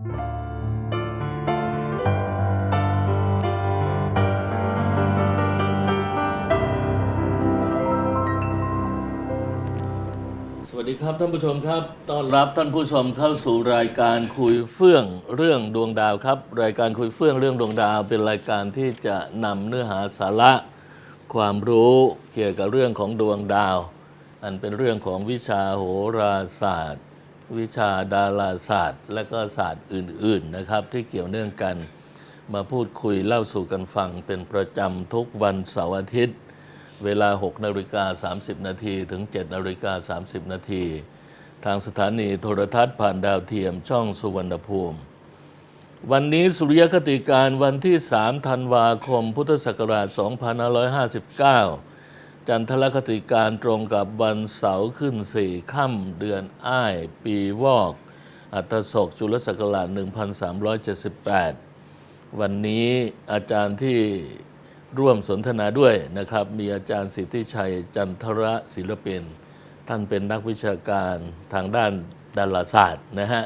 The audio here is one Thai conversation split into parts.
สวัสดีครับท่านผู้ชมครับต้อนรับท่านผู้ชมเข้าสู่รายการคุยเฟื่องเรื่องดวงดาวครับ รายการคุยเฟื่องเรื่องดวงดาว เป็นรายการที่จะนำเนื้อหาสาระ ความรู้เกี่ยวกับเรื่องของดวงดาว อันเป็นเรื่องของวิชาโหราศาสตร์ วิชาดาราศาสตร์ และก็ศาสตร์อื่น ๆนะครับ ที่เกี่ยวเนื่องกันมาพูดคุยเล่าสู่กันฟังเป็นประจำทุกวันเสาร์อาทิตย์ เวลา 6นาฬิกา30 นาทีถึง 7นาฬิกา30 นาทีทางสถานีโทรทัศน์ผ่านดาวเทียมช่องสุวรรณภูมิ วันนี้สุริยคติการวันที่ 3 ธันวาคม พุทธศักราช 2559 จันทรคติการตรงกับวันเสาร์ขึ้น4ค่ำเดือนอ้าย ปีวอก อัตศกจุลศักราช1378 วันนี้อาจารย์ที่ร่วมสนทนาด้วยนะครับ มีอาจารย์สิทธิชัยจันทระศิลปิน ท่านเป็นนักวิชาการทางด้านดาราศาสตร์นะฮะ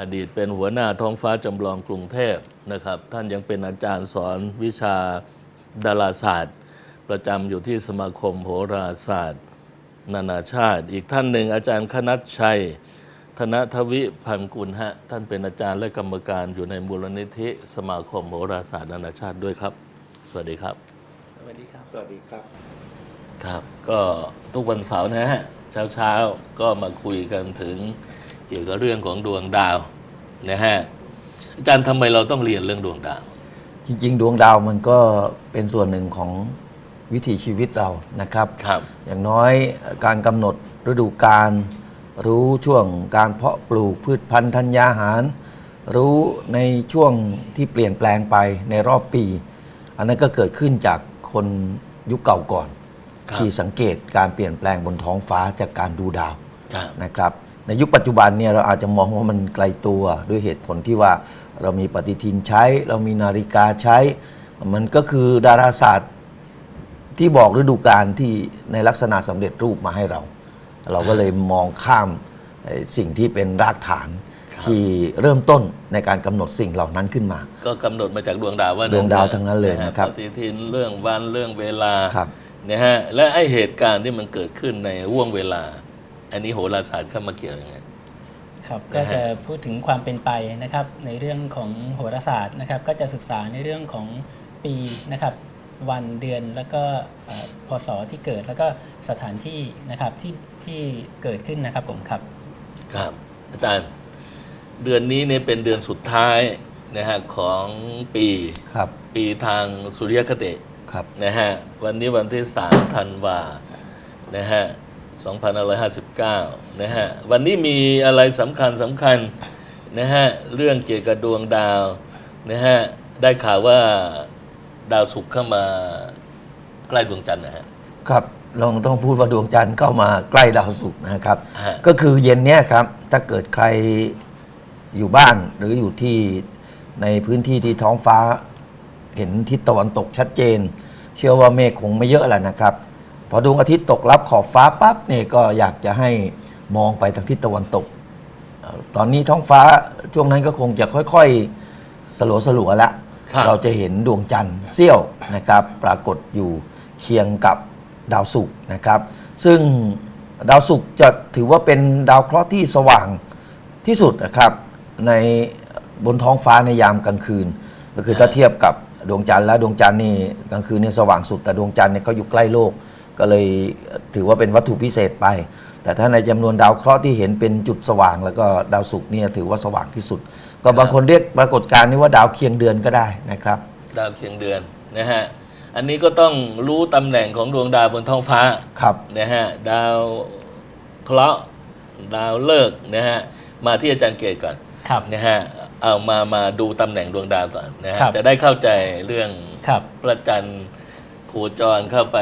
อดีตเป็นหัวหน้าท้องฟ้าจำลองกรุงเทพนะครับ ท่านยังเป็นอาจารย์สอนวิชาดาราศาสตร์ ประจำอยู่ที่สมาคมโหราศาสตร์ นานาชาติ อีกท่านหนึ่งอาจารย์คณัตชัย ธนทวิพันกุลฮะ ท่านเป็นอาจารย์และกรรมการอยู่ในมูลนิธิสมาคมโหราศาสตร์นานาชาติด้วยครับ สวัสดีครับ สวัสดีครับ สวัสดีครับ ครับ ก็ทุกวันเสาร์นะฮะ เช้าเช้าๆก็มาคุยกันถึงเกี่ยวกับเรื่องของดวงดาวนะฮะ อาจารย์ทำไมเราต้องเรียนเรื่องดวงดาว จริง ๆ ดวงดาวมันก็เป็นส่วนหนึ่งของ วิถีชีวิตเรานะครับ ครับ อย่างน้อยการกำหนดฤดูกาลรู้ช่วงการเพาะปลูกพืชพันธุ์ธัญญาหาร รู้ในช่วงที่เปลี่ยนแปลงไปในรอบปี อันนั้นก็เกิดขึ้นจากคนยุคเก่าก่อน ครับที่สังเกตการเปลี่ยนแปลงบนท้องฟ้าจากการดูดาวครับ นะครับ ในยุคปัจจุบันเนี่ยเราอาจจะมองว่ามันไกลตัวด้วยเหตุผลที่ว่าเรามีปฏิทินใช้ เรามีนาฬิกาใช้ มันก็คือดาราศาสตร์ ที่บอกฤดูกาลที่ในลักษณะสำเร็จรูปมาให้เรา เราก็เลยมองข้ามไอ้สิ่งที่เป็นรากฐานครับที่เริ่มต้นในการกำหนดสิ่งเหล่านั้นขึ้นมา ก็กำหนดมาจากดวงดาวว่าดวงดาวทั้งนั้นเลยนะครับ ปฏิทินเรื่องวันเรื่องเวลาครับ นะฮะและไอเหตุการณ์ที่มันเกิดขึ้นในห่วงเวลา อันนี้โหราศาสตร์เข้ามาเกี่ยวยังไง ครับนะก็ฮะ จะพูดถึงความเป็นไปนะครับในเรื่องของโหราศาสตร์นะครับก็จะศึกษาในเรื่องของปีนะครับ วันเดือนแล้วก็เอ่อพศที่เกิดแล้วก็สถานที่นะครับที่ที่เกิดขึ้นนะครับผมครับครับ อาจารย์เดือนนี้เนี่ยเป็นเดือนสุดท้ายนะฮะของปีครับปีทางสุริยคติครับนะฮะวันนี้วันที่3ธันวานะฮะ2559 นะฮะ วันนี้มีอะไรสำคัญสำคัญนะฮะ เรื่องเกี่ยวกับดวงดาวนะฮะ ได้ข่าวว่า ดาวศุกร์เข้ามาใกล้ดวงจันทร์นะฮะ ครับเราต้องพูดว่าดวงจันทร์เข้ามาใกล้ดาวศุกร์นะครับ ฮะ ก็คือเย็นเนี้ยครับ ถ้าเกิดใครอยู่บ้านหรืออยู่ที่ในพื้นที่ที่ท้องฟ้า เห็นทิศตะวันตกชัดเจน เชื่อว่าเมฆคงไม่เยอะแหละนะครับ พอดวงอาทิตย์ตกรับขอบฟ้าปั๊บเนี่ยก็อยากจะให้มองไปทางทิศตะวันตกเอ่อตอนนี้ท้องฟ้าช่วงนั้นก็คงจะค่อยๆสลัวสลัวๆแล้ว ครับเราจะเห็นดวงจันทร์เสี้ยวนะครับ ปรากฏอยู่เคียงกับดาวศุกร์นะครับ ซึ่งดาวศุกร์จะถือว่าเป็นดาวเคราะห์ที่สว่างที่สุดนะครับ ในบนท้องฟ้าในยามกลางคืน ก็คือถ้าเทียบกับดวงจันทร์แล้วดวงจันทร์นี่กลางคืนเนี่ยสว่างสุด แต่ดวงจันทร์เนี่ยก็อยู่ใกล้โลก ก็เลยถือว่าเป็นวัตถุพิเศษไป แต่ถ้าในจำนวนดาวเคราะห์ที่เห็นเป็นจุดสว่าง แล้วก็ดาวศุกร์เนี่ยถือว่าสว่างที่สุด ก็บางคนเรียกปรากฏการณ์นี้ว่าดาวเคียงเดือนก็ได้นะครับ ดาวเคียงเดือนนะฮะอันนี้ก็ต้องรู้ตำแหน่งของดวงดาวบนท้องฟ้าครับนะฮะดาวเคราะห์ดาวฤกษ์นะฮะมาที่อาจารย์เกตก่อนครับ นะฮะเอามามาดูตำแหน่งดวงดาวก่อนนะฮะครับ จะได้เข้าใจเรื่องครับ พระจันทร์โคจรเข้าไป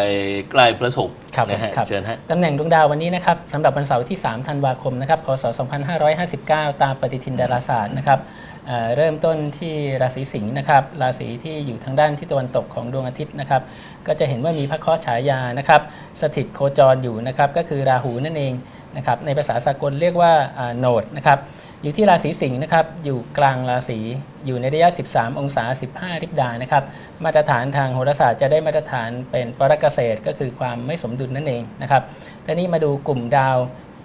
ใกล้พระศุกร์ครับนะฮะครับเชิญฮะตำแหน่งดวงดาววันนี้นะครับสำหรับวันเสาร์ที่ 3 ธันวาคมนะครับพศ 2559 ตามปฏิทินดาราศาสตร์นะครับเอ่อเริ่มต้นที่ราศีสิงห์นะครับราศีที่อยู่ทางด้านที่ตะวันตกของดวงอาทิตย์นะครับก็จะเห็นว่ามีพระเคราะห์ฉายานะครับสถิตโคจรอยู่นะครับก็คือราหูนั่นเองนะครับในภาษาสากลเรียกว่าโนดนะครับ อยู่ที่ราศีสิงห์นะครับ อยู่กลางราศี อยู่ในระยะ 13 องศา 15 ริบดานะครับ มาตรฐานทางโหราศาสตร์จะได้มาตรฐานเป็นปรกเกษตรก็คือความไม่สมดุลนั่นเองนะครับทีนี้มาดูกลุ่มดาว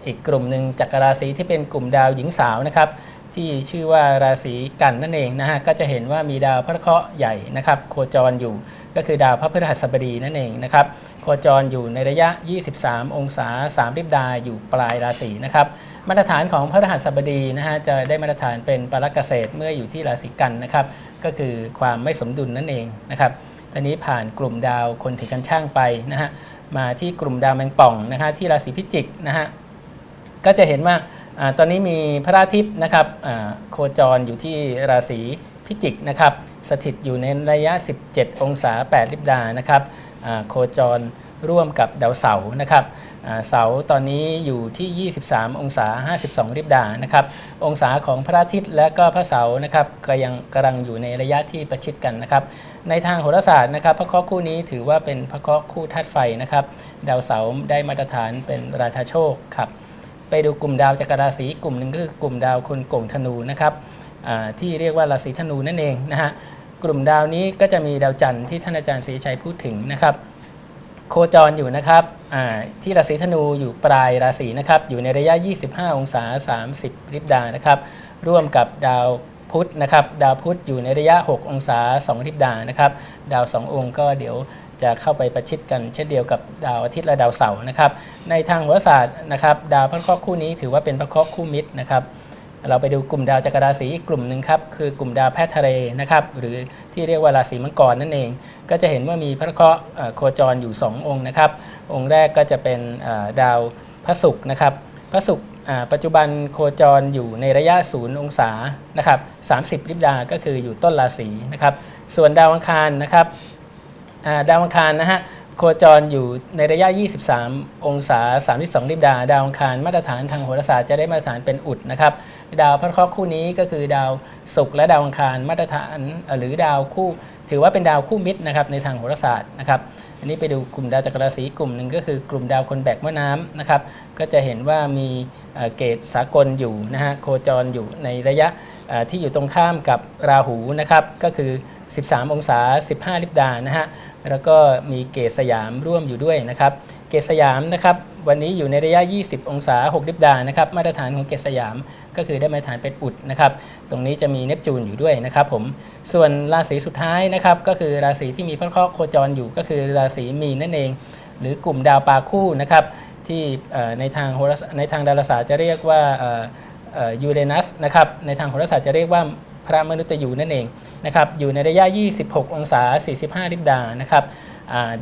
อีกกลุ่มหนึ่งจากราศีที่เป็นกลุ่มดาวหญิงสาวนะครับ ที่ชื่อว่าราศีกันนั่นเองนะฮะ ก็จะเห็นว่ามีดาวพระเคราะห์ใหญ่นะครับ โคจรอยู่ ก็คือดาวพระพฤหัสบดีนั่นเองนะครับโคจรอยู่ในระยะ 23 องศา3ริบดาอยู่ปลายราศีนะครับมาตรฐานของพระพฤหัสบดีนะฮะจะได้มาตรฐานเป็นปรกเกษตรเมื่ออยู่ที่ราศีกันนะครับก็คือความไม่สมดุลนั่นเองนะครับตอนนี้ผ่านกลุ่มดาวคนถือกันช่างไปนะฮะมาที่กลุ่มดาวแมงป่องนะฮะที่ราศีพิจิกนะฮะก็จะเห็นว่าอาตอนนี้มีพระอาทิตย์นะครับอ่าโคจรอยู่ที่ราศีพิจิกนะครับ สถิตอยู่ในระยะ 17 องศา 8 ลิบดานะครับโคจรร่วมกับดาวเสาร์นะครับเสาร์ตอนนี้อยู่ที่ 23 องศา 52ลิบดานะครับ องศาของพระอาทิตย์และก็พระเสาร์นะครับก็ยังกำลังอยู่ในระยะที่ประชิดกันนะครับ ในทางโหราศาสตร์นะครับ พระเคราะห์คู่นี้ถือว่าเป็นพระเคราะห์คู่ธาตุไฟนะครับ ดาวเสาร์ได้มาตรฐานเป็นราชาโชคครับ ไปดูกลุ่มดาวจักรราศีกลุ่มหนึ่งก็คือกลุ่มดาวคนโก่งธนูนะครับที่เรียกว่าราศีธนูนั่นเองนะฮะ กลุ่มดาวนี้ก็จะมีดาวจันทร์ที่ท่านอาจารย์ศรีชัยพูดถึงนะครับ โคจรอยู่นะครับที่ราศีธนูอยู่ปลายราศีนะครับ อยู่ในระยะ 25 องศา 30ลิบดานะครับ ร่วมกับดาวพุธนะครับ ดาวพุธอยู่ในระยะ 6 องศา2ลิบดานะครับ ดาว 2 องค์ก็เดี๋ยวจะเข้าไปประชิดกันเช่นเดียวกับดาวอาทิตย์และดาวเสาร์นะครับ ในทางโหราศาสตร์นะครับ ดาวพระเคราะห์คู่นี้ถือว่าเป็นพระเคราะห์คู่มิตรนะครับ เราไปดูกลุ่มดาวจักรราศีอีกกลุ่มหนึ่งครับคือกลุ่มดาวแพทย์ทะเลนะครับหรือที่เรียกว่าราศีมังกรนั่นเอง ก็จะเห็นว่ามีพระเคราะห์โคจรอยู่ 2 องค์นะครับ องค์แรกก็จะเป็นดาวพระศุกร์นะครับพระศุกร์ปัจจุบันโคจรอยู่ในระยะ0องศานะครับ30 ลิบดา ก็คืออยู่ต้นราศีนะครับ ส่วนดาวอังคารนะครับดาวอังคารนะฮะ โคจรอยู่ในระยะ 23 องศา 32ลิบดา ดาวอังคารมาตรฐานทางโหราศาสตร์จะได้มาตรฐานเป็นอุดนะครับ ดาวพระเคราะห์คู่นี้ก็คือดาวศุกร์และดาวอังคารมาตรฐานหรือดาวคู่ ถือว่าเป็นดาวคู่มิตรนะครับในทางโหราศาสตร์นะครับ อันนี้ไปดูกลุ่มดาวจักรราศีกลุ่มหนึ่งก็คือกลุ่มดาวคนแบกแม่น้ำนะครับ ก็จะเห็นว่ามีเกตสากลอยู่นะฮะโคจรอยู่ในระยะที่อยู่ตรงข้ามกับราหูนะครับ ก็คือ 13 องศา 15 ลิบดานะฮะแล้วก็มีเกตสยามร่วมอยู่ด้วยนะครับ เกตสยามนะครับวันนี้อยู่ในระยะ 20 องศา6ลิบดานะครับมาตรฐานของเกตสยามก็คือได้มาตรฐานเป็นอุดนะครับตรงนี้จะมีเนปจูนอยู่ด้วยนะครับผมส่วนราศีสุดท้ายนะครับก็คือราศีที่มีพระเคราะห์โคจรอยู่ก็คือราศีมีนนั่นเอง หรือกลุ่มดาวปลาคู่นะครับที่ในทางโหราศาสตร์ในทางดาราศาสตร์จะเรียกว่ายูเรนัสนะครับในทางโหราศาสตร์จะเรียกว่าพระมนุษย์ยูนั่นเองนะครับอยู่ในระยะ 26 องศา 45ลิบดานะครับ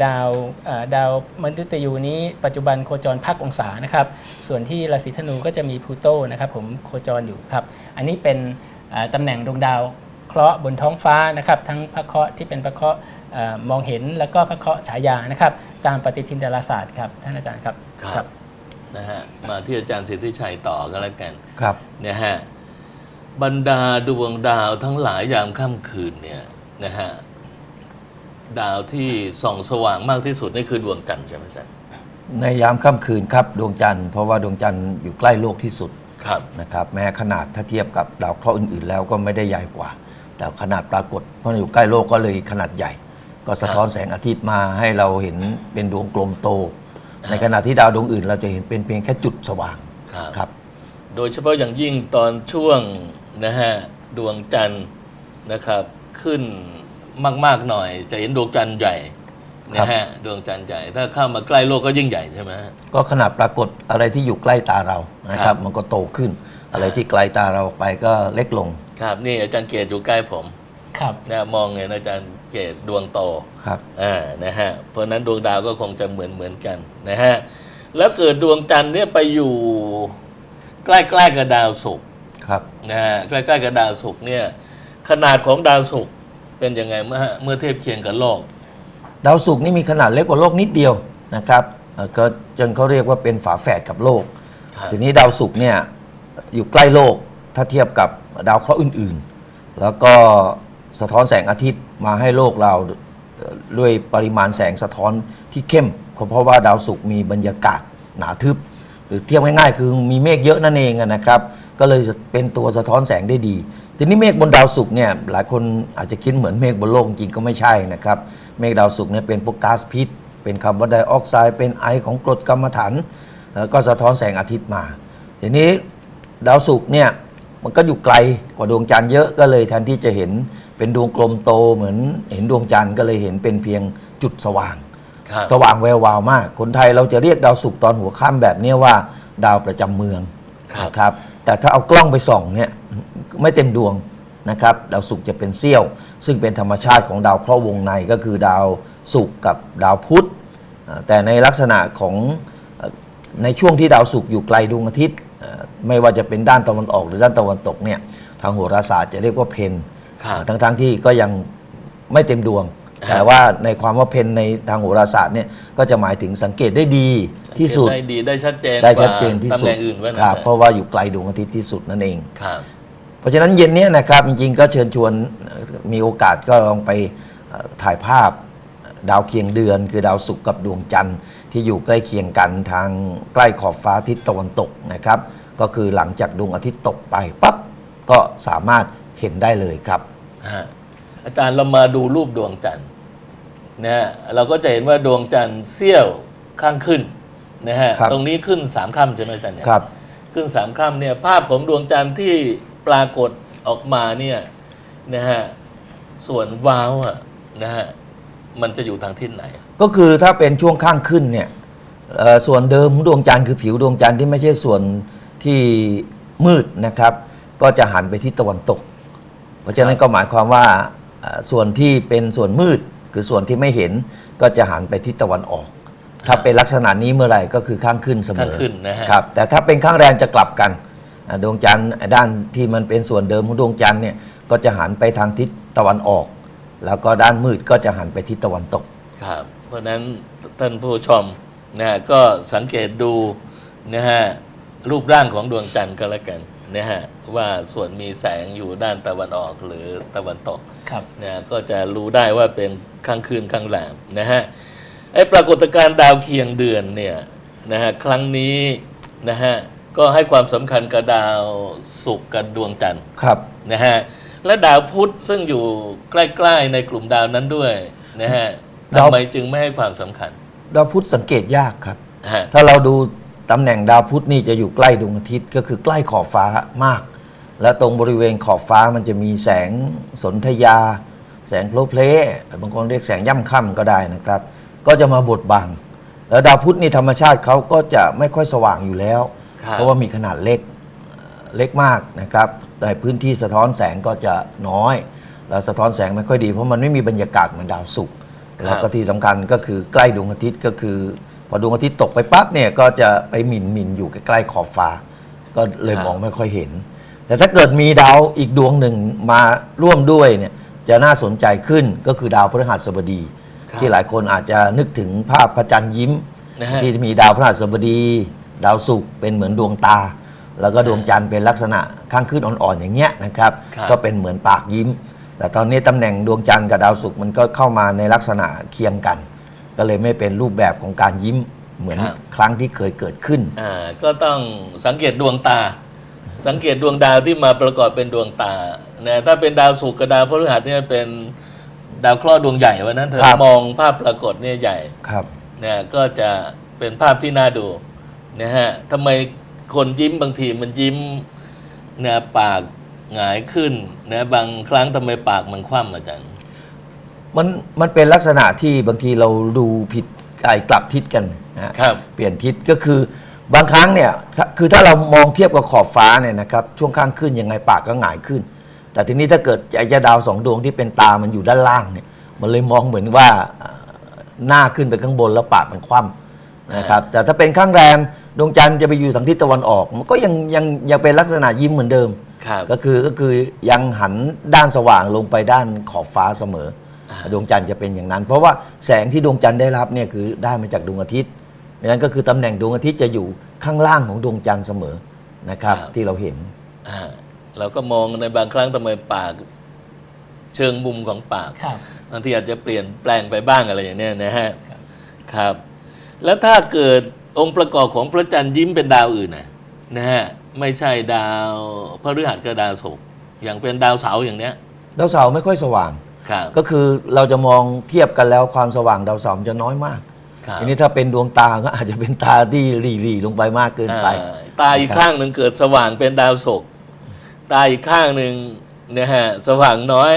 ดาวอ่าดาวมนุษย์ยูนี้ปัจจุบันโคจรพักองศานะครับ ส่วนที่ราศีธนูก็จะมีพลูโตนะครับผมโคจรอยู่ครับ อันนี้เป็นอ่าตำแหน่งดวงดาวเคราะห์บนท้องฟ้านะครับ ทั้งพระเคราะห์ที่เป็นพระเคราะห์เอ่อมองเห็นแล้วก็พระเคราะห์ฉายานะครับ ตามปฏิทินดาราศาสตร์ครับท่านอาจารย์ครับครับนะฮะมาที่อาจารย์สิทธิชัยต่อกันแล้วกันครับนะฮะบรรดาดวงดาวทั้งหลายยามค่ำคืนเนี่ยนะฮะ ดาวที่ส่องสว่างมากที่สุดนี่คือดวงจันทร์ใช่ไหมอาจารย์ในยามค่ำคืนครับดวงจันทร์เพราะว่าดวงจันทร์อยู่ใกล้โลกที่สุดครับ นะครับแม้ขนาดถ้าเทียบกับดาวเคราะห์อื่นๆ แล้วก็ไม่ได้ใหญ่กว่า แต่ขนาดปรากฏ เพราะอยู่ใกล้โลกก็เลยขนาดใหญ่ ก็สะท้อนแสงอาทิตย์มาให้เราเห็นเป็นดวงกลมโต ในขณะที่ดาวดวงอื่น เราจะเห็นเป็นเพียงแค่จุดสว่างครับ ครับ โดยเฉพาะอย่างยิ่งตอนช่วงนะฮะดวงจันทร์นะครับขึ้น มากๆหน่อย จะเห็นดวงจันทร์ใหญ่นะฮะดวงจันทร์ใหญ่ถ้าเข้ามาใกล้โลกก็ยิ่งใหญ่ใช่ไหมฮะก็ขนาดปรากฏอะไรที่อยู่ใกล้ตาเรานะคครัรับบมันก็โตขึ้น อะไรที่ไกลตาเราไปก็เล็กลง ครับนี่อาจารย์เกตอยู่ใกล้ผมครับนะมองเห็นอาจารย์เกตดวงโตครับอ่านะฮะเพราะฉะนั้นดวงดาวก็คงจะเหมือนเหมือนกันนะฮะแล้วเกิดดวงจันทร์เนี่ยไปอยู่ใกล้ๆกับดาวศุกร์ครับนะฮะใกล้ๆกับดาวศุกร์เนี่ยขนาดของดาวศุกร์ เป็นยังไงเมื่อเมื่อเทียบเคียงกับโลก ดาวศุกร์นี่มีขนาดเล็กกว่าโลกนิดเดียวนะครับเอ่อก็จนเขาเรียกว่าเป็นฝาแฝดกับโลก ครับ ทีนี้ดาวศุกร์เนี่ยอยู่ใกล้โลกถ้าเทียบกับดาวเคราะห์อื่นๆ แล้วก็สะท้อนแสงอาทิตย์มาให้โลกเราเอ่อด้วยปริมาณแสงสะท้อนที่เข้มก็เพราะว่าดาวศุกร์มีบรรยากาศหนาทึบ หรือเทียบง่ายๆ คือมีเมฆเยอะนั่นเองอะนะครับ ก็เลยจะเป็นตัวสะท้อนแสงได้ดี ทีนี้เมฆบนดาวศุกร์เนี่ยหลายคนอาจจะคิดเหมือนเมฆบนโลกจริงก็ไม่ใช่นะครับ เมฆดาวศุกร์เนี่ยเป็นพวกก๊าซพิษ เป็นคาร์บอนไดออกไซด์เป็นไอของกรดกัมมันถันแล้วก็สะท้อนแสงอาทิตย์มา ทีนี้ดาวศุกร์เนี่ยมันก็อยู่ไกลกว่าดวงจันทร์เยอะก็เลยแทนที่จะเห็นเป็นดวงกลมโตเหมือนเห็นดวงจันทร์ก็เลยเห็นเป็นเพียงจุดสว่างครับสว่างแวววาวมาก คนไทยเราจะเรียกดาวศุกร์ตอนหัวค่ำแบบเนี้ยว่า ดาวประจำเมืองครับนะครับ แต่ถ้าเอากล้องไปส่องเนี่ยไม่เต็มดวงนะครับดาวศุกร์จะเป็นเสี้ยว ซึ่งเป็นธรรมชาติของดาวเคราะห์วงในก็คือดาวศุกร์กับดาวพุธอ่าแต่ในลักษณะของเอ่อในช่วงที่ดาวศุกร์อยู่ไกลดวงอาทิตย์เอ่อไม่ว่าจะเป็นด้านตะวันออกหรือด้านตะวันตกเนี่ยทางโหราศาสตร์จะเรียกว่าเพนครับทั้งทั้งๆที่ก็ยังไม่เต็มดวง แต่ว่าในความว่าเพนในทางโหราศาสตร์เนี่ยก็จะหมายถึงสังเกตได้ดีที่สุดได้ดีได้ชัดเจนได้ชัดเจนที่กว่าสุตำดแหน่งอื่นว่าครับนะเพราะว่าอยู่ไกลดวงอาทิตย์ที่สุดนั่นเองครับเพราะฉะนั้นเย็นเนี้ยนะครับจริงๆ ก็เชิญชวนเอ่อมีโอกาสก็ลองไปเอ่อถ่ายภาพดาวเคียงเดือน คือดาวศุกร์กับดวงจันทร์ที่อยู่ใกล้เคียงกันทางใกล้ขอบฟ้าทิศตะวันตกนะครับ ก็คือหลังจากดวงอาทิตย์ตกไปปั๊บก็สามารถเห็นได้เลยครับฮะ อาจารย์เรามาดูรูปดวงจันทร์นะฮะเราก็จะเห็นว่าดวงจันทร์เสี้ยวข้างขึ้นนะฮะครับ ตรงนี้ขึ้นสามค่ำใช่ไหมอาจารย์เนี่ยครับ ขึ้นสามค่ำเนี่ยภาพของดวงจันทร์ที่ปรากฏออกมาเนี่ยนะฮะส่วนวาวอะนะฮะมันจะอยู่ทางทิศไหน ก็คือถ้าเป็นช่วงข้างขึ้นเนี่ยเอ่อส่วนเดิมของดวงจันทร์คือผิวดวงจันทร์ที่ไม่ใช่ส่วนที่มืดนะครับ ก็จะหันไปทิศตะวันตก เพราะฉะนั้นก็หมายความว่าเอ่อ ส่วนที่เป็นส่วนมืดคือส่วนที่ไม่เห็นก็จะหันไปทิศตะวันออก ถ้าเป็นลักษณะนี้เมื่อไหร่ก็คือข้างขึ้นเสมอข้างขึ้นนะฮะครับแต่ถ้าเป็นข้างแรมจะกลับกันอะดวงจันทร์ด้านที่มันเป็นส่วนเดิมของดวงจันทร์เนี่ยก็จะหันไปทางทิศตะวันออก แล้วก็ด้านมืดก็จะหันไปทิศตะวันตกครับเพราะฉะนั้นท่านผู้ชมนะฮะก็สังเกตดูนะฮะรูปร่างของดวงจันทร์ก็แล้วกัน นะฮะว่าส่วนมีแสงอยู่ด้านตะวันออกหรือตะวันตกครับนะก็จะรู้ได้ว่าเป็นข้างคืนข้างแรมนะฮะไอ้ปรากฏการณ์ดาวเคียงเดือนเนี่ยนะฮะครั้งนี้นะฮะก็ให้ความสำคัญกับดาวศุกร์กับดวงจันทร์ครับนะฮะและดาวพุธซึ่งอยู่ใกล้ ๆ ในกลุ่มดาวนั้นด้วยนะฮะดาว ทำไมจึงไม่ให้ความสำคัญ ดาวพุธสังเกตยากครับ ฮะ ถ้าเราดู ตำแหน่งดาวพุธนี่จะอยู่ใกล้ดวงอาทิตย์ก็คือใกล้ขอบฟ้ามาก และตรงบริเวณขอบฟ้ามันจะมีแสงสนธยา แสงโพลเพลบางคนเรียกแสงย่ำค่ำก็ได้นะครับ ก็จะมาบดบัง แล้วดาวพุธนี่ธรรมชาติเขาก็จะไม่ค่อยสว่างอยู่แล้วครับเพราะว่ามีขนาดเล็กเอ่อเล็กมากนะครับแต่พื้นที่สะท้อนแสงก็จะน้อย แล้วสะท้อนแสงไม่ค่อยดีเพราะมันไม่มีบรรยากาศเหมือนดาวศุกร์แล้วก็ที่สำคัญก็คือใกล้ดวงอาทิตย์ก็คือ พอดวงอาทิตย์ตกไปปั๊บเนี่ยก็จะไปหมินหมินอยู่ใกล้ๆขอบฟ้า ก็เลยมองไม่ค่อยเห็น แต่ถ้าเกิดมีดาวอีกดวงหนึ่งมาร่วมด้วยเนี่ยจะน่าสนใจขึ้นก็คือดาวพฤหัสบดีครับที่หลายคนอาจจะนึกถึงภาพพระจันทร์ยิ้มนะฮะที่มีดาวพฤหัสบดี ดาวศุกร์เป็นเหมือนดวงตา แล้วก็ดวงจันทร์เป็นลักษณะข้างขึ้นอ่อนๆอย่างเงี้ยนะครับครับก็เป็นเหมือนปากยิ้ม แต่ตอนนี้ตำแหน่งดวงจันทร์กับดาวศุกร์มันก็เข้ามาในลักษณะเคียงกัน ก็เลยไม่เป็นรูปแบบของการยิ้มเหมือนครับ ครั้งที่เคยเกิดขึ้น อ่าก็ต้องสังเกตดวงตา สังเกตดวงดาวที่มาประกอบเป็นดวงตานะถ้าเป็นดาวศุกร์กับดาวพฤหัสเนี่ยเป็นดาวเคราะห์ดวงใหญ่วันนั้นเธอครับ มองภาพปรากฏเนี่ยใหญ่ครับ นะก็จะเป็นภาพที่น่าดูนะฮะทำไมคนยิ้มบางทีมันยิ้มนะปากหงายขึ้นนะบางครั้งทำไมปากมันคว่ำอาจารย์ มันมันเป็นลักษณะที่บางทีเราดูผิดไอ้กลับทิศกันนะฮะครับ เปลี่ยนทิศก็คือบางครั้งเนี่ยถ้าคือถ้าเรามองเทียบกับขอบฟ้าเนี่ยนะครับช่วงข้างขึ้นยังไงปากก็หงายขึ้น แต่ทีนี้ถ้าเกิดไอ้เจ้าดาวสองดวงที่เป็นตามันอยู่ด้านล่างเนี่ยมันเลยมองเหมือนว่าเอ่อหน้าขึ้นไปข้างบนแล้วปากมันคว่ำนะครับแต่ถ้าเป็นข้างแรมดวงจันทร์จะไปอยู่ทางทิศตะวันออก มันก็ยังยังยังเป็นลักษณะยิ้มเหมือนเดิม ครับ ก็คือก็คือยังหันด้านสว่างลงไปด้านขอบฟ้าเสมออ ดวงจันทร์จะเป็นอย่างนั้น เพราะว่าแสงที่ดวงจันทร์ได้รับเนี่ยคือได้มาจากดวงอาทิตย์ดังนั้นก็คือตำแหน่งดวงอาทิตย์จะอยู่ข้างล่างของดวงจันทร์เสมอนะครับครับที่เราเห็นอ่าเราก็มองในบางครั้งทำไมปาก เชิงมุมของปากครับบางทีอาจจะเปลี่ยนแปลงไปบ้างอะไรอย่างเนี้ยนะฮะครับครับ แล้วถ้าเกิดองค์ประกอบของพระจันทร์ยิ้มเป็นดาวอื่นนะนะฮะไม่ใช่ดาวพฤหัสกับดาวศุกร์อย่างเป็นดาวเสาร์อย่างเนี้ย ดาวเสาร์ไม่ค่อยสว่าง ครับก็คือเราจะมองเทียบกันแล้วความสว่างดาวเสาร์จะน้อยมากครับ ทีนี้ถ้าเป็นดวงตาก็อาจจะเป็นตาที่หลีๆลงไปมากเกินไป อ่าตาอีกข้างหนึ่งเกิดสว่างเป็นดาวศุกร์ตาอีกข้างหนึ่งเนี่ยฮะสว่างน้อย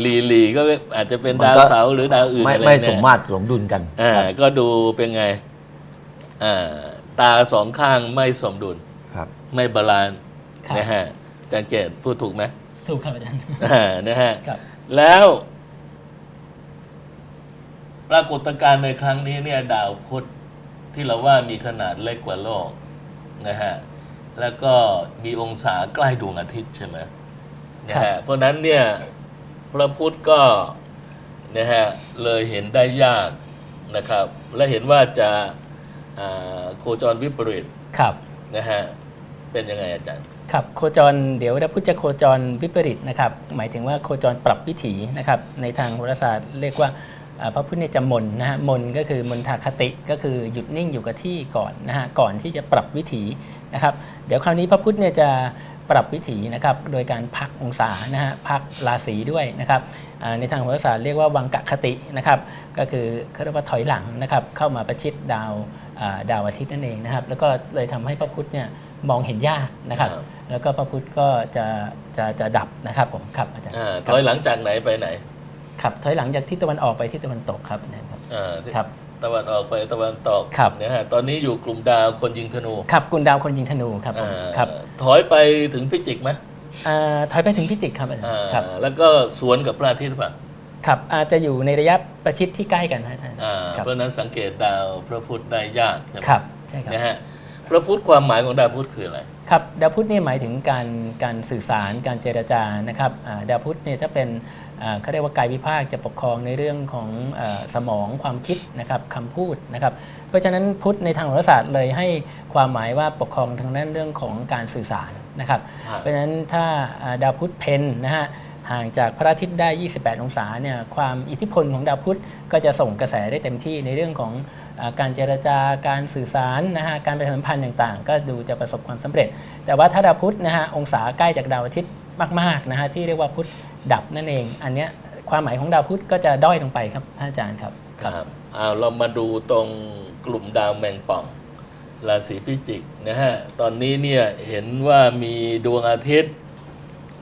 หลีหลีก็อาจจะเป็นมันดาวก็เสาร์หรือดาวอื่นไม่อะไรไม่เนี่ยสมมาตรสมดุลกันอ่าครับก็ดูเป็นไงอ่าตาสองข้างไม่สมดุล ครับ ไม่บาลานซ์ครับ นะฮะอาจารย์เกตพูดถูกไหมถูกครับอาจารย์ อ่านะฮะครับ แล้วปรากฏการณ์ในครั้งนี้เนี่ยดาวพุธที่เราว่ามีขนาดเล็กกว่าโลกนะฮะแล้วก็มีองศาใกล้ดวงอาทิตย์ใช่ไหมนะฮะเพราะฉะนั้นเนี่ยพระพุธก็นะฮะเลยเห็นได้ยากนะครับ และเห็นว่าจะอ่าโคจรวิปริตครับนะฮะเป็นยังไงอาจารย์ ครับโคจรเดี๋ยวเราพูดจะโคจรวิปริตนะครับหมายถึงว่าโคจรปรับวิถีนะครับในทางโหราศาสตร์เรียกว่าพระพุทธเนจะมนนะฮะมนก็คือมนทาคติก็คือหยุดนิ่งอยู่กับที่ก่อนนะฮะก่อนที่จะปรับวิถีนะครับเดี๋ยวคราวนี้พระพุทธเนี่ยจะปรับวิถีนะครับโดยการพักองศานะฮะพักราศีด้วยนะครับในทางโหราศาสตร์เรียกว่าวังกะคตินะครับก็คือเขาเรียกว่าถอยหลังนะครับเข้ามาประชิดดาวดาวอาทิตย์นั่นเองนะครับแล้วก็เลยทำให้พระพุทธเนี่ย มองเห็นยากนะครับ ครับ แล้วก็พระพุทธก็จะจะจะดับนะครับผมครับอาจารย์อ่าคถรับอยหลังจากไหนไปไหนครับถอยหลังจากทิศตะวันออกไปทิศตะวันตกครับอาจารย์ครับอ่าที่ครับ ตะวันออกไปตะวันตกครับ นะฮะตอนนี้อยู่กลุ่มดาวคนยิงธนูครับกุลดาวคนยิงธนูครับผมอ่าครับถอยไปถึงพิจิกไหมอ่าถอยไปถึงพิจิกครับอาจารอ่าย์ครับ แล้วก็สวนกับพระอาทิตย์หรือเปล่าครับอาจจะอยู่ในระยะประชิดที่ใกล้กันนะอาจารย์อ่าครับเพราะฉะนั้นสังเกตดาวพระพุธได้ยากใช่ไหมครับใช่ครับ นะฮะ พระพุธความหมายของดาวพุธคืออะไร ครับดาวพุธเนี่ยหมายถึงการการสื่อสารการเจรจานะครับอ่าดาวพุธเนี่ยถ้าเป็นอ่าเขาเรียกว่ากายวิภาคจะปกครองในเรื่องของเออสมองความคิดนะครับคำพูดนะครับ เพราะฉะนั้นพุธในทางโหราศาสตร์เลยให้ความหมายว่าปกครองทางด้านเรื่องของการสื่อสารนะครับครับเพราะฉะนั้นถ้าอ่าดาวพุธเพนนะฮะ ห่างจากพระอาทิตย์ได้ 28 องศาเนี่ยความอิทธิพลของดาวพุธก็จะส่งกระแสได้เต็มที่ในเรื่องของอการเจรจาการสื่อสารนะฮะการประชาสัมพันธ์ต่างๆ ก็ดูจะประสบความสำเร็จ แต่ว่าถ้าดาวพุธนะฮะองศาใกล้จากดาวอาทิตย์มากๆนะฮะที่เรียกว่าพุธดับนั่นเอง อันเนี้ยความหมายของดาวพุธก็จะด้อยลงไปครับอาจารย์ครับครับเอาเรามาดูตรงกลุ่มดาวแมงป่องราศีพิจิกนะฮะตอนนี้เนี่ยเห็นว่ามีดวงอาทิตย์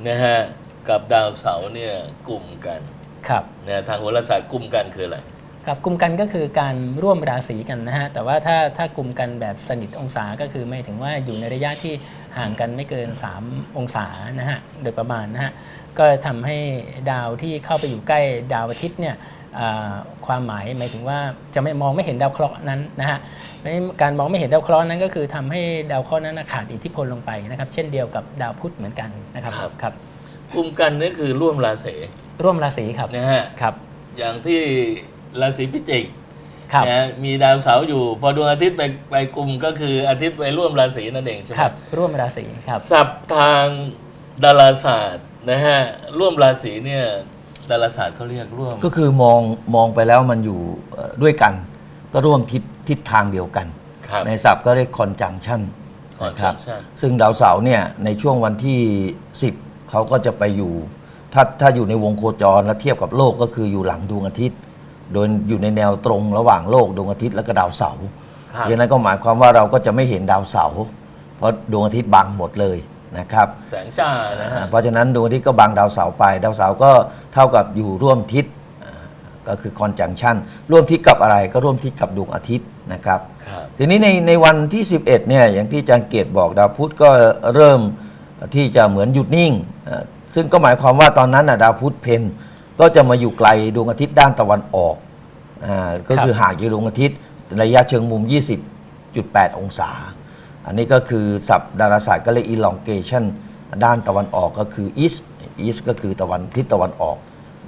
นะฮะ กับดาวเสาร์เนี่ยกลุ่มกันครับนะทางโหราศาสตร์กลุ่มกันคืออะไรครับกลุ่มกันก็คือการร่วมราศีกันนะฮะแต่ว่าถ้าถ้ากลุ่มกันแบบสนิทองศาก็คือไม่ถึงว่าอยู่ในระยะที่ห่างกันไม่เกิน 3 องศานะฮะโดยประมาณนะฮะก็ทำให้ดาวที่เข้าไปอยู่ใกล้ดาวอาทิตย์เนี่ยอ่าความหมายหมายถึงว่าจะไม่มองไม่เห็นดาวเคราะห์นั้นนะฮะเพราะฉะนั้นการมองไม่เห็นดาวเคราะห์นั้นก็คือทำให้ดาวเคราะห์นั้นนะขาดอิทธิพลลงไปนะครับ เช่นเดียวกับดาวพุธเหมือนกันนะครับครับครับ กลุ่มกันนี่คือร่วมราศีร่วมราศีครับนะฮะครับ อย่างที่ราศีพิจิกครับนะฮะมีดาวเสาร์อยู่ พอดวงอาทิตย์ไปไปกลุ่มก็คืออาทิตย์ไปร่วมราศีนั่นเองใช่ไหมครับ ร่วมราศีครับศัพท์ทางดาราศาสตร์นะฮะร่วมราศีเนี่ยดาราศาสตร์เขาเรียกร่วม ก็คือมองมองไปแล้วมันอยู่เอ่อด้วยกัน ก็ร่วมทิศทิศทางเดียวกันครับในศัพท์ก็เรียกคอนจังชัน conjunction ซึ่งดาวเสาร์เนี่ยในช่วงวันที่ 10 เขาก็จะไปอยู่ ถ้าถ้าอยู่ในวงโคจรแล้วเทียบกับโลกก็คืออยู่หลังดวงอาทิตย์ โดยอยู่ในแนวตรงระหว่างโลกดวงอาทิตย์และก็ดาวเสาร์ครับดังนั้นก็หมายความว่าเราก็จะไม่เห็นดาวเสาร์เพราะดวงอาทิตย์บังหมดเลยนะครับแสงจ้านะฮะอ่าเพราะฉะนั้นดวงอาทิตย์ก็บังดาวเสาร์ไป ดาวเสาร์ก็เท่ากับอยู่ร่วมทิศอ่าก็คือคอนจังชันร่วมทิศกับอะไรก็ร่วมทิศกับดวงอาทิตย์นะครับครับทีนี้ในในวันที่ 11เนี่ยอย่างที่อาจารย์เกตบอกดาวพุธก็เริ่ม ที่จะเหมือนหยุดนิ่งเอ่อซึ่งก็หมายความว่าตอนนั้นนะดาวพุธเพนก็จะมาอยู่ไกลดวงอาทิตย์ด้านตะวันออกอ่าก็คือห่างจากดวงอาทิตย์ระยะเชิงมุม 20.8 องศา อันนี้ก็คือศัพท์ดาราศาสตร์ก็เรียก elongation ด้านตะวันออกก็คือ east east ก็คือตะวันทิศตะวันออก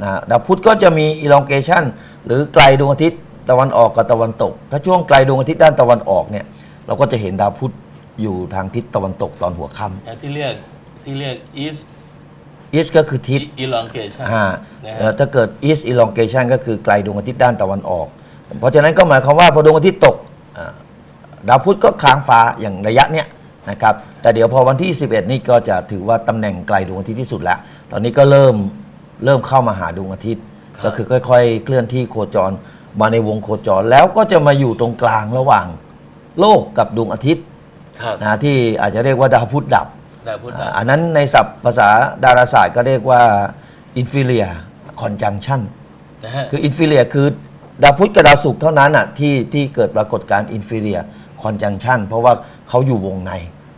นะดาวพุธก็จะมี elongation หรือไกลดวงอาทิตย์ตะวันออกกับตะวันตก ถ้าช่วงไกลดวงอาทิตย์ด้านตะวันออกเนี่ยเราก็จะเห็นดาวพุธ อยู่ทางทิศตะวันตกตอนหัวค่อย่างที่เรียกที่เรียก east ำ east ก็คือทิศ elongation อ่านะฮะ เอ่อถ้าเกิด east elongation ก็คือไกลดวงอาทิตย์ด้านตะวันออก เพราะฉะนั้นก็หมายความว่าพอดวงอาทิตย์ตกอ่าดาวพุธก็ค้างฟ้าอย่างระยะเนี้ยนะครับ แต่เดี๋ยวพอวันที่ 11 นี่ก็จะถือว่าตำแหน่งไกลดวงอาทิตย์ที่สุดแล้ว ตอนนี้ก็เริ่มเริ่มเข้ามาหาดวงอาทิตย์ ครับ ก็คือค่อย ๆ เคลื่อนที่โคจรมาในวงโคจรแล้วก็จะมาอยู่ตรงกลางระหว่างโลกกับดวงอาทิตย์ ครับนะที่อาจจะเรียกว่าดาวพุธดับ ดาวพุธอ่าดาวอันนั้นในศัพท์ภาษาดาราศาสตร์ก็เรียกว่า inferior conjunction นะฮะคือ inferior คือดาวพุธกับดาวศุกร์เท่านั้นอะที่ที่เกิดปรากฏการณ์ inferior conjunction เพราะว่าเขาอยู่วงใน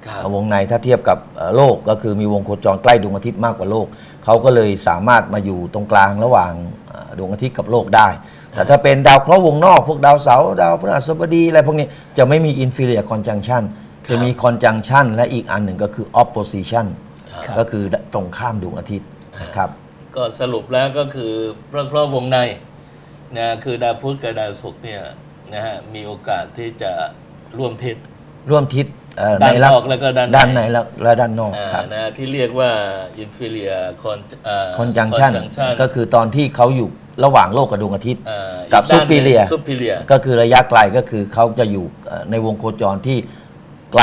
ครับวงในถ้าเทียบกับเอ่อโลกก็คือมีวงโคจรใกล้ดวงอาทิตย์มากกว่าโลก เขาก็เลยสามารถมาอยู่ตรงกลางระหว่างเอ่อดวงอาทิตย์กับโลกได้ แต่ถ้าเป็นดาวเคราะห์วงนอก พวกดาวเสาร์ดาวพฤหัสบดีอะไรพวกนี้จะไม่มี inferior conjunction จะมี conjunction และอีกอันหนึ่งก็คือ opposition ครับ ก็คือตรงข้ามดวงอาทิตย์นะครับ ก็สรุปแล้วก็คือเพราะเพราะวงในนะคือดาวพุธกับดาวศุกร์เนี่ยนะฮะมีโอกาสที่จะร่วมทิศ ร่วมทิศเอ่อด้านลันอกแล้วก็ด้านใน ด้านในและและด้านนอกอ่าครับ นะที่เรียกว่า inferior con อ่า conjunction conjunction ก็คือตอนที่เขาอยู่ระหว่างโลกกับดวงอาทิตย์อ่ากับอีด้านหนึ่ง superior superior ก็คือระยะไกลก็คือเขาจะอยู่เอ่อในวงโคจรที่ ไกล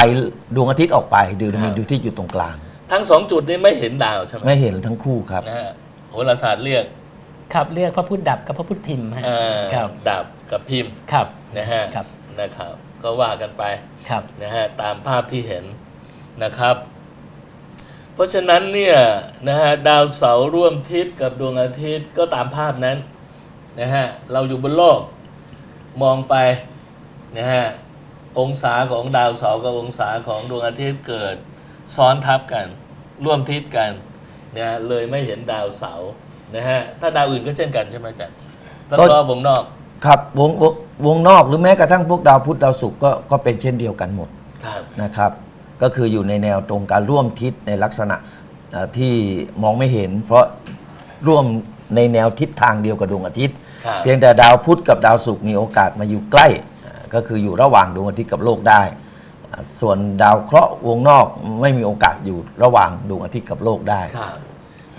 ดวงอาทิตย์ออกไปโดยครัมีบดวงอาทิตย์อยู่ตรงกลาง ทั้งสองจุดนี้ไม่เห็นดาวใช่ไหมไม่เห็นทั้งคู่ครับนะฮะโหราศาสตร์เรียกครับเรียกพระพุทธดับกับพระพุทธพิมพ์ฮะอ่าครับดาบกับพิมพ์ครับ นะฮะครับ นะครับ ก็ว่ากันไป ครับ นะฮะตามภาพที่เห็นนะครับ เพราะฉะนั้นเนี่ยนะฮะดาวเสาร์ร่วมทิศกับดวงอาทิตย์ก็ตามภาพนั้นนะฮะเราอยู่บนโลกมองไปนะฮะ องศาของดาวเสาร์กับองศาของดวงอาทิตย์เกิดซ้อนทับกัน ร่วมทิศกันนะฮะเลยไม่เห็นดาวเสาร์นะฮะถ้าดาวอื่นก็เช่นกันใช่ไหมอาจ๊ะแล้วก็ก็วงนอก ครับวงวงวงนอกหรือแม้กระทั่งพวกดาวพุธดาวศุกร์ก็ก็เป็นเช่นเดียวกันหมดครับนะครับ ก็คืออยู่ในแนวตรงการร่วมทิศในลักษณะเอ่อที่มองไม่เห็น เพราะร่วมในแนวทิศทางเดียวกับดวงอาทิตย์ครับเพียงแต่ดาวพุธกับดาวศุกร์มีโอกาสมาอยู่ใกล้อ่า ก็คืออยู่ระหว่างดวงอาทิตย์กับโลกได้อ่าส่วนดาวเคราะห์วงนอกไม่มีโอกาสอยู่ระหว่างดวงอาทิตย์กับโลกได้ครับ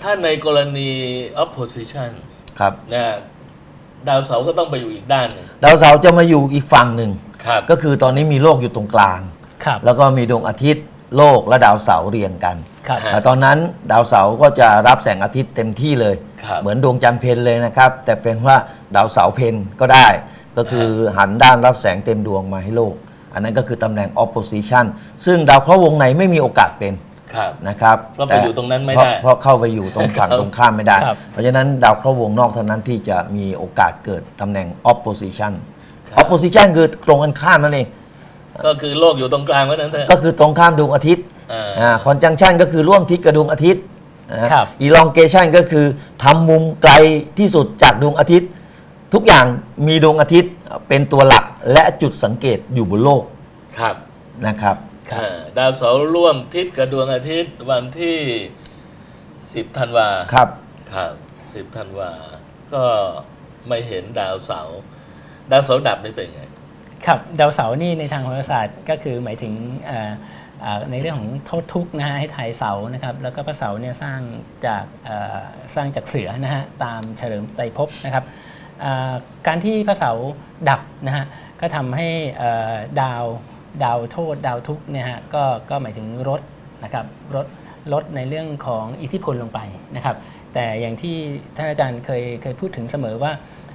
ถ้าในกรณี opposition ครับนะดาวเสาร์ก็ต้องไปอยู่อีกด้านหนึ่งดาวเสาร์จะมาอยู่อีกฝั่งหนึ่งครับก็คือตอนนี้มีโลกอยู่ตรงกลาง ครับ แล้วก็มีดวงอาทิตย์โลกและดาวเสาร์เรียงกันครับ แต่ตอนนั้นดาวเสาร์ก็จะรับแสงอาทิตย์เต็มที่เลย ครับ เหมือนดวงจันทร์เพนเลยนะครับ แต่เป็นว่าดาวเสาร์เพนก็ได้ ก็คือหันด้านรับแสงเต็มดวงมาให้โลก อันนั้นก็คือตำแหน่ง opposition ซึ่งดาวเคราะห์วงในไม่มีโอกาสเป็นครับนะครับเพราะไปอยู่ตรงนั้นไม่เพาะได้เพราะเข้าไปอยู่ตรงฝั่งครับตรงข้ามไม่ได้ ครับ เพราะฉะนั้นดาวเคราะห์วงนอกเท่านั้นที่จะมีโอกาสเกิดตำแหน่ง opposition ครับ opposition คือตรงกันข้ามนั่นเอง ก็คือโลกอยู่ตรงกลางไว้นั่นเถอะ ก็คือตรงข้ามดวงอาทิตย์อ่าอ่า conjunction ก็คือร่วมทิศกับดวงอาทิตย์นะครับ elongation ก็คือทำมุมไกลที่สุดจากดวงอาทิตย์ ทุกอย่างมีดวงอาทิตย์เป็นตัวหลักและจุดสังเกตอยู่บนโลกครับนะครับ อ่าดาวเสาร์ร่วมทิศกับดวงอาทิตย์วันที่ 10ธันวาครับ ครับ10ธันวา ก็ไม่เห็นดาวเสาร์ดาวเสาร์ดับนี่เป็นไง ครับดาวเสาร์นี่ในทางโหราศาสตร์ก็คือหมายถึงเอ่อเอ่อในเรื่องของโทษทุกข์นะฮะให้ถ่ายเสานะครับแล้วก็พระเสาเนี่ยสร้างจากเอ่อสร้างจากเสือนะฮะตามเฉลิมไตรภพนะครับอ่า การที่พระเสาดับนะฮะก็ทำให้ดาวดาวโทษดาวทุกเนี่ยฮะก็ก็หมายถึงลดนะครับลดลดในเรื่องของอิทธิพลลงไปนะครับ แต่อย่างที่ท่านอาจารย์เคยเคยพูดถึงเสมอว่า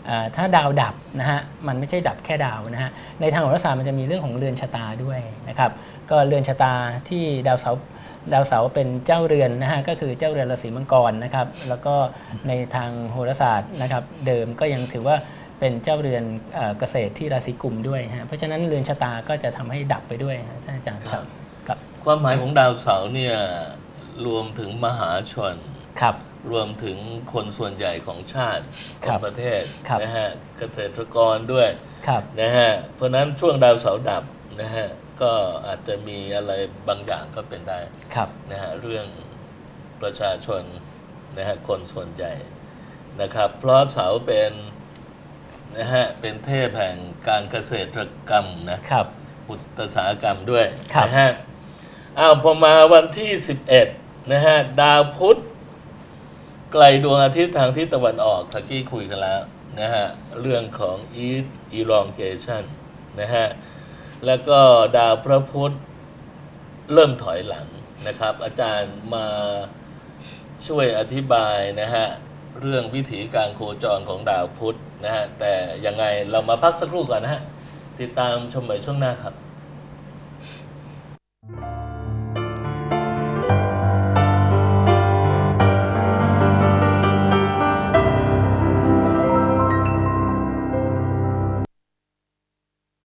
อ่าถ้าดาวดับนะฮะมันไม่ใช่ดับแค่ดาวนะฮะในทางโหราศาสตร์มันจะมีเรื่องของเรือนชะตาด้วยนะครับก็เรือนชะตาที่ดาวเสาร์ดาวเสาร์เป็นเจ้าเรือนนะฮะก็คือเจ้าเรือนราศีมังกรนะครับแล้วก็ในทางโหราศาสตร์นะครับเดิมก็ยังถือว่าเป็นเจ้าเรือนเอ่อเกษตรที่ราศีกุมด้วยฮะเพราะฉะนั้นเรือนชะตาก็จะทำให้ดับไปด้วยฮะท่านอาจารย์ครับครับ ความหมายของดาวเสาร์เนี่ยรวมถึงมหาชนครับ รวมถึงคนส่วนใหญ่ของชาติขครัองบประเทศครับ นะฮะเกษตรกรด้วยครับ นะฮะเพราะฉะนั้นช่วงดาวเสาร์ดับนะฮะก็อาจจะมีอะไรบางอย่างก็เป็นได้ ครับ นะฮะเรื่องประชาชนนะฮะคนส่วนใหญ่นะครับ เพราะเสาร์เป็นนะฮะเป็นเทพแห่งการเกษตรกรรมนะครับ อุตสาหกรรมด้วยครับ นะฮะอ้าวพอมาวันที่ 11นะฮะดาวพุธ ไกลดวงอาทิตย์ทางทิศตะวันออกตะกี้คุยกันแล้วนะฮะ เรื่องของ e elongation นะฮะ แล้วก็ดาวพระพุธเริ่มถอยหลังนะครับ อาจารย์มาช่วยอธิบายนะฮะ เรื่องวิถีการโคจรของดาวพุธนะฮะ แต่ยังไงเรามาพักสักครู่ก่อนนะฮะ ติดตามชมใหม่ช่วงหน้าครับ